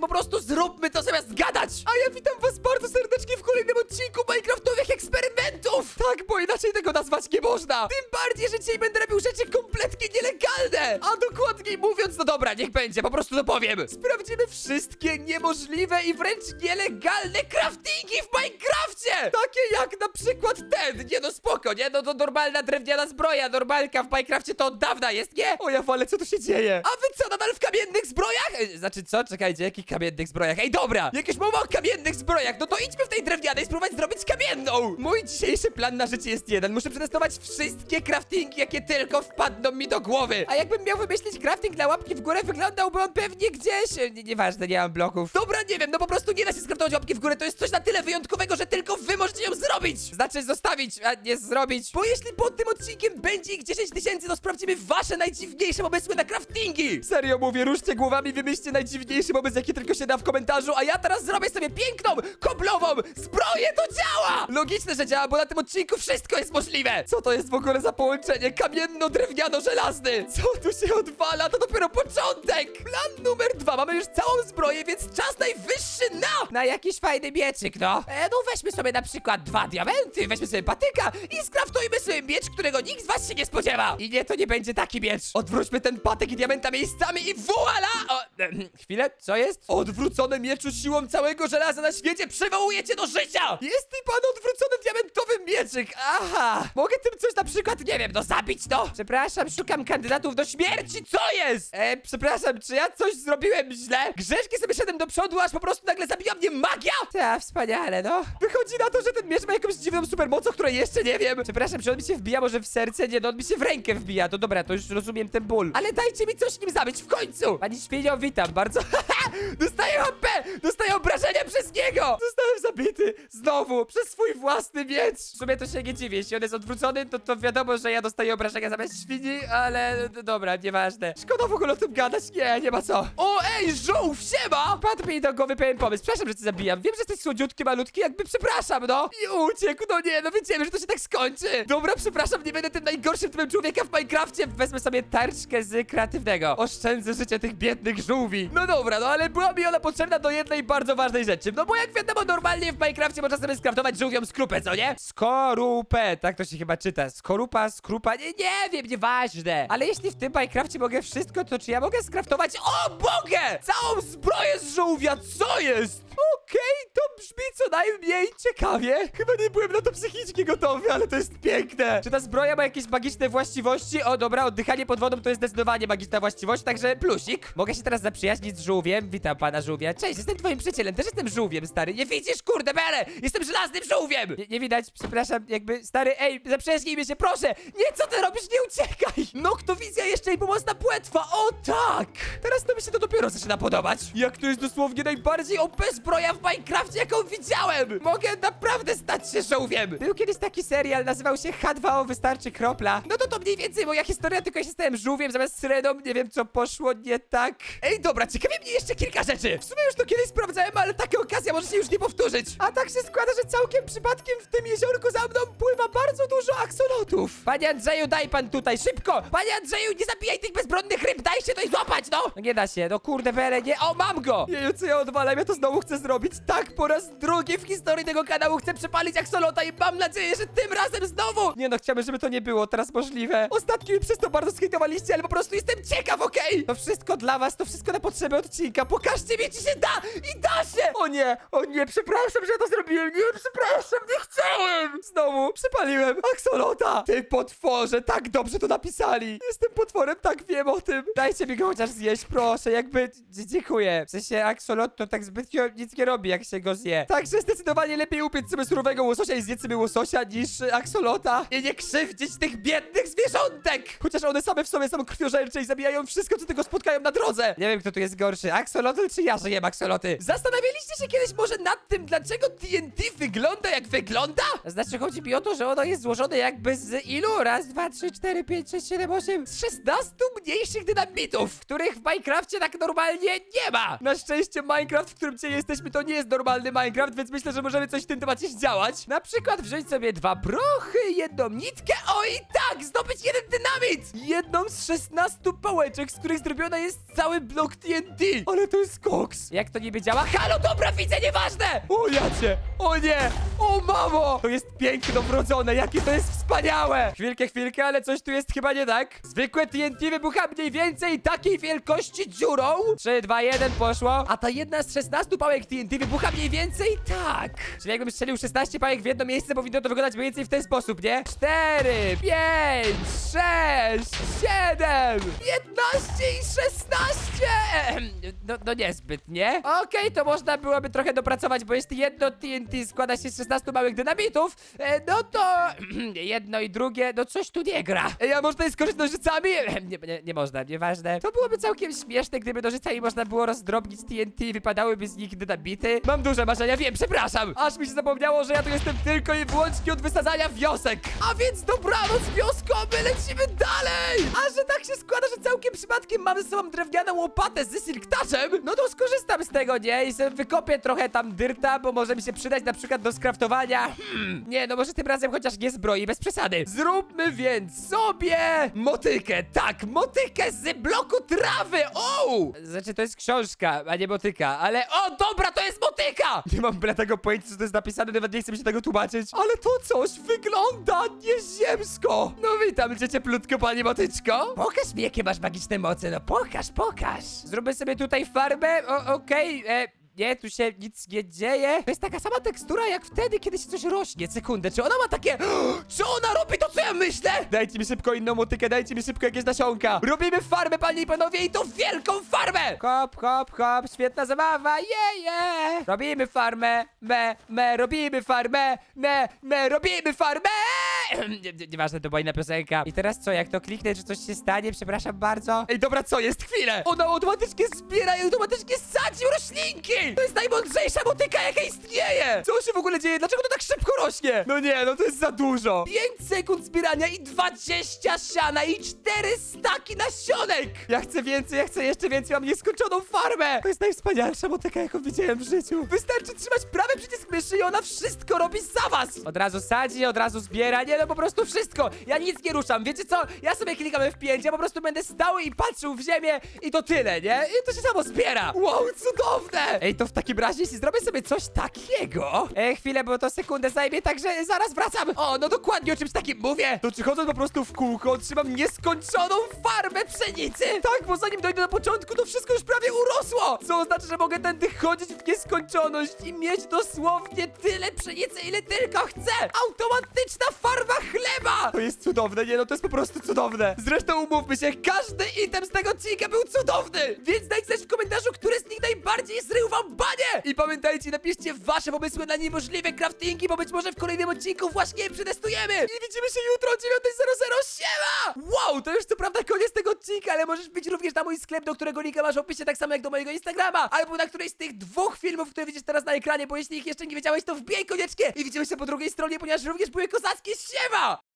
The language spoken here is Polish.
Po prostu zróbmy to zamiast gadać! A ja witam was bardzo serdecznie w kolejnym odcinku Minecraftowych eksperymentów! Tak, bo inaczej tego nazwać nie można! Tym bardziej, że dzisiaj będę robił rzeczy kompletnie nielegalne! A dokładniej mówiąc, no dobra, niech będzie, po prostu to powiem! Sprawdzimy wszystkie niemożliwe i wręcz nielegalne craftingi w Minecrafcie! Takie jak na przykład ten! Nie no spoko, nie? No to normalna drewniana zbroja, normalka w Minecrafcie to od dawna jest, nie? O ja wale, co tu się dzieje? A wy co, nadal w kamiennych zbrojach? E, Znaczy co? Czekajcie, jakich kamiennych zbrojach? Ej, dobra! Jakieś mowa o kamiennych zbrojach, no to idźmy w tej drewnianej spróbować zrobić kamienną! Mój dzisiejszy plan na życie jest jeden. Muszę przetestować wszystkie craftingi, jakie tylko wpadną mi do głowy. A jakbym miał wymyślić crafting na łapki w górę, wyglądałby on pewnie gdzieś... e, Nie, nieważne, nie mam bloków. Dobra, nie wiem, no po prostu nie da się skraftować łapki w górę. To jest coś na tyle wyjątkowego, że tylko wy możecie ją zrobić! Znaczy zostawić, a nie zrobić. Bo jeśli pod tym odcinkiem będzie ich 10 tysięcy, to sprawdzimy wasze najdziwniejsze pomysły na craftingi! Serio mówię, ruszcie głowami, wymyślcie najdziwniejszy pomysł, jaki tylko się da w komentarzu, a ja teraz zrobię sobie piękną, koblową zbroję, to działa! Logiczne, że działa, bo na tym odcinku wszystko jest możliwe! Co to jest w ogóle za połączenie kamienno-drewniano-żelazny? Co tu się odwala? To dopiero początek! Plan numer dwa, mamy już całą zbroję, więc czas najwyższy na... Na jakiś fajny mieczyk, no. E, no weźmy sobie na przykład dwa diamenty, weźmy sobie patyka i skraftujmy sobie miecz, którego nikt z was się nie spodziewa. I nie, to nie będzie taki miecz. Odwróćmy ten patyk i diamenta miejscami i voila! O, em, chwilę, co jest? Odwrócony mieczu siłą całego żelaza na świecie przywołuje cię do życia! Jest i pan odwrócony diamentowy mieczyk, aha! Mogę tym coś na przykład, nie wiem, no zabić to? Przepraszam, szukam kandydatów do śmierci, co jest? E, przepraszam, czy ja coś zrobiłem źle? Grzeszki sobie szedłem do przodu, aż po prostu nagle zabiła mnie magia? Tak, wspaniale, no. Wychodzi na to, że ten miecz ma jakąś dziwną supermoc, o której jeszcze nie wiem. Przepraszam, czy on mi się wbija może w serce? Nie, no on mi się w rękę wbija, to dobra, to już rozumiem ten ból. Ale dajcie mi coś nim zabić w końcu! Pani Świnio, witam bardzo. Dostaję HP! Dostaję obrażenia przez niego! Zostałem zabity znowu przez swój własny miecz! W sumie to się nie dziwię, jeśli on jest odwrócony, to, to wiadomo, że ja dostaję obrażenia zamiast świni, ale d- dobra, nieważne. Szkoda w ogóle o tym gadać, nie, nie ma co. O, ej, żółw, siema! Padł mi do głowy pewien pomysł, przepraszam, że cię zabijam. Wiem, że jesteś słodziutki, malutki, jakby przepraszam, no. I uciekł, no nie, no wiedziałem, że to się tak skończy. Dobra, przepraszam, nie będę tym najgorszym typem człowieka w Minecrafcie. Wezmę sobie tarczkę z kreatywnego. Oszczędzę życie tych biednych No dobra, no ale była mi ona potrzebna do jednej bardzo ważnej rzeczy. No bo jak wiadomo, normalnie w Minecrafcie można sobie skraftować żółwią skrupę, co nie? Skorupę, tak to się chyba czyta. Skorupa, skrupa, nie, nie wiem, nieważne. Ale jeśli w tym Minecrafcie mogę wszystko, to czy ja mogę skraftować... O, mogę! Całą zbroję z żółwia, co jest? Okej, to brzmi co najmniej ciekawie. Chyba nie byłem na to psychicznie gotowy, ale to jest piękne. Czy ta zbroja ma jakieś magiczne właściwości? O, dobra, oddychanie pod wodą to jest zdecydowanie magiczna właściwość, także plusik. Mogę się teraz zaprzyjaźnić z żółwiem. Witam pana żółwia. Cześć, jestem twoim przyjacielem, też jestem żółwiem, stary. Nie widzisz, kurde, bele! Jestem żelaznym żółwiem! Nie, nie widać, przepraszam, jakby, stary, ej, zaprzyjaźnijmy się, proszę! Nie, co ty robisz? Nie uciekaj! Noktowizja jeszcze i pomocna płetwa, o tak! Teraz to mi się to dopiero zaczyna podobać. Jak to jest dosłownie najbardziej OP zbroja w Minecrafcie, jaką widziałem! Mogę naprawdę stać się żółwiem! Był kiedyś taki serial, nazywał się H2O Wystarczy Kropla. No to to mniej więcej moja historia, tylko ja się stałem żółwiem zamiast syreną, nie wiem co poszło nie tak. Ej, dobra, ciekawie mnie jeszcze kilka rzeczy. W sumie już to kiedyś sprawdzałem, ale taka okazja może się już nie powtórzyć. A tak się składa, że całkiem przypadkiem w tym jeziorku za mną pływa bardzo dużo aksolotów. Panie Andrzeju, daj pan tutaj, szybko! Panie Andrzeju, nie zabijaj tych bezbronnych ryb, daj się coś złapać, no! No nie da się, no kurde wele, nie, o mam go! Jeju, co ja odwalam, ja to znowu chcę zrobić. Tak, po raz drugi w historii tego kanału chcę przepalić aksolota i mam nadzieję, że tym razem znowu! Nie no, chciałbym, żeby to nie było teraz możliwe. Ostatnio mi przez to bardzo skejtowaliście, ale po prostu jestem ciekaw, okej? To wszystko dla was, to wszystko na potrzeby odcinka. Pokażcie mi, czy się da! I da się! O nie, o nie, przepraszam, że to zrobiłem. Nie, przepraszam, nie chciałem! Znowu przypaliłem aksolota! Ty potworze, tak dobrze to napisali. Jestem potworem, tak wiem o tym. Dajcie mi go chociaż zjeść, proszę, jakby... Dziękuję. W sensie aksolot to tak zbytnio nic nie robi, jak się go zje. Także zdecydowanie lepiej upiec sobie surowego łososia i zjeść sobie łososia niż aksolota i nie krzywdzić tych biednych zwierzątek! Chociaż one same w sobie są krwiożercze i zabijają wszystko, co tylko spotkają na drodze. Nie wiem, kto tu jest gorszy, aksolotl czy ja, że jem aksoloty? Zastanawialiście się kiedyś może nad tym, dlaczego TNT wygląda jak wygląda? Znaczy, chodzi mi o to, że ono jest złożone jakby z ilu? Raz, dwa, trzy, cztery, pięć, sześć, siedem, osiem... Z 16 mniejszych dynamitów, których w Minecrafcie tak normalnie nie ma! Na szczęście Minecraft, w którym dzisiaj jesteśmy, to nie jest normalny Minecraft, więc myślę, że możemy coś w tym temacie działać. Na przykład wziąć sobie dwa brochy, jedną nitkę, o i tak, zdobyć jeden dynamit! Jedną z 16 pałeczek, z których zrobiona jest cały blok TNT. Ale to jest koks. Jak to niby działa? Halo, dobra, widzę, nieważne! O jacie, o nie, o mamo! To jest piękno wrodzone, jakie to jest wspaniałe! Chwilkę, chwilkę, ale coś tu jest chyba nie tak. Zwykłe TNT wybucha mniej więcej takiej wielkości dziurą. 3, 2, 1, poszło. A ta jedna z 16 pałek TNT wybucha mniej więcej tak. Czyli jakbym strzelił 16 pałek w jedno miejsce, powinno to wyglądać mniej więcej w ten sposób, nie? 4, 5, 6, 7, 15 i 16! Ehem, No, no niezbyt, nie? Okej, to można byłoby trochę dopracować, bo jeśli jedno TNT składa się z 16 małych dynamitów, e, no to jedno i drugie, no coś tu nie gra. Ej, a można je skończyć nożycami? Ehem, Nie, nie, nie można, nieważne. To byłoby całkiem śmieszne, gdyby nożycami można było rozdrobnić TNT i wypadałyby z nich dynamity. Mam duże marzenia, wiem, przepraszam. Aż mi się zapomniało, że ja tu jestem tylko i wyłącznie od wysadzania wiosek. A więc dobranoc, wiosko, my lecimy dalej! A że tak się składa, że całkiem przypadkiem mamy ze sobą drewnianą łopatę z silktaczem, no to skorzystam z tego, nie? I sobie wykopię trochę tam dyrta, bo może mi się przydać na przykład do skraftowania. Hmm, nie, no może tym razem chociaż nie zbroi, bez przesady. Zróbmy więc sobie motykę, tak, motykę z bloku trawy, o! Znaczy, to jest książka, a nie motyka, ale o, dobra, to jest motyka! Nie mam tego pojęcia, co to jest napisane, nawet nie chcę mi się tego tłumaczyć, ale to coś wygląda nieziemsko! No witam cieplutko, panie motyczko. Pokaż mi, jakie masz magiczne moce, no pokaż, pokaż. Zróbmy sobie tutaj farbę, o, okej, e, nie, tu się nic nie dzieje. To jest taka sama tekstura jak wtedy, kiedy się coś rośnie. Sekundę, czy ona ma takie... Czy ona robi myślę? Dajcie mi szybko inną motykę, dajcie mi szybko jakieś nasionka. Robimy farmę, panie i panowie, i to wielką farmę! Hop, hop, hop, świetna zabawa, je, je! Robimy farmę, me, me, robimy farmę, me, me, robimy farmę! Nie- nie- Nieważne, to była inna piosenka. I teraz co, jak to kliknę, czy coś się stanie? Przepraszam bardzo. Ej, dobra, co jest? Chwilę! Ona automatycznie zbiera i automatycznie sadzi roślinki! To jest najmądrzejsza motyka, jaka istnieje! Co się w ogóle dzieje? Dlaczego to tak szybko rośnie? No nie, no to jest za dużo. 5 sekund zbierania i 20 siana i 4 staki nasionek! Ja chcę więcej, ja chcę jeszcze więcej, mam nieskończoną farmę! To jest najwspanialsza motyka, jaką widziałem w życiu. Wystarczy trzymać prawy przycisk myszy i ona wszystko robi za was! Od razu sadzi, od razu zbiera, nie no po prostu wszystko! Ja nic nie ruszam, wiecie co? Ja sobie klikam F5, ja po prostu będę stały i patrzył w ziemię i to tyle, nie? I to się samo zbiera! Wow, cudowne! Ej, to w takim razie, jeśli zrobię sobie coś takiego... E, chwilę, bo to sekundę zajmie, także zaraz wracam! O, no dokładnie o czymś takim mówię! To czy chodząc po prostu w kółko, otrzymam nieskończoną farmę pszenicy! Tak, bo zanim dojdę do początku, to wszystko już prawie urosło! Co oznacza, że mogę tędy chodzić w nieskończoność i mieć dosłownie tyle pszenicy, ile tylko chcę! Automatyczna farma chleba! To jest cudowne, nie no, to jest po prostu cudowne! Zresztą umówmy się, każdy item z tego odcinka był cudowny! Więc dajcie znać w komentarzu, który z najbardziej zrył wam banie! I pamiętajcie, napiszcie wasze pomysły na niemożliwe craftingi, bo być może w kolejnym odcinku właśnie je przetestujemy! I widzimy się jutro o 9.00, siema! Wow, to już co prawda koniec tego odcinka, ale możesz być również na mój sklep, do którego linka masz w opisie, tak samo jak do mojego Instagrama, albo na którejś z tych dwóch filmów, które widzisz teraz na ekranie, bo jeśli ich jeszcze nie wiedziałeś, to wbijaj koniecznie i widzimy się po drugiej stronie, ponieważ również były kozackie siema!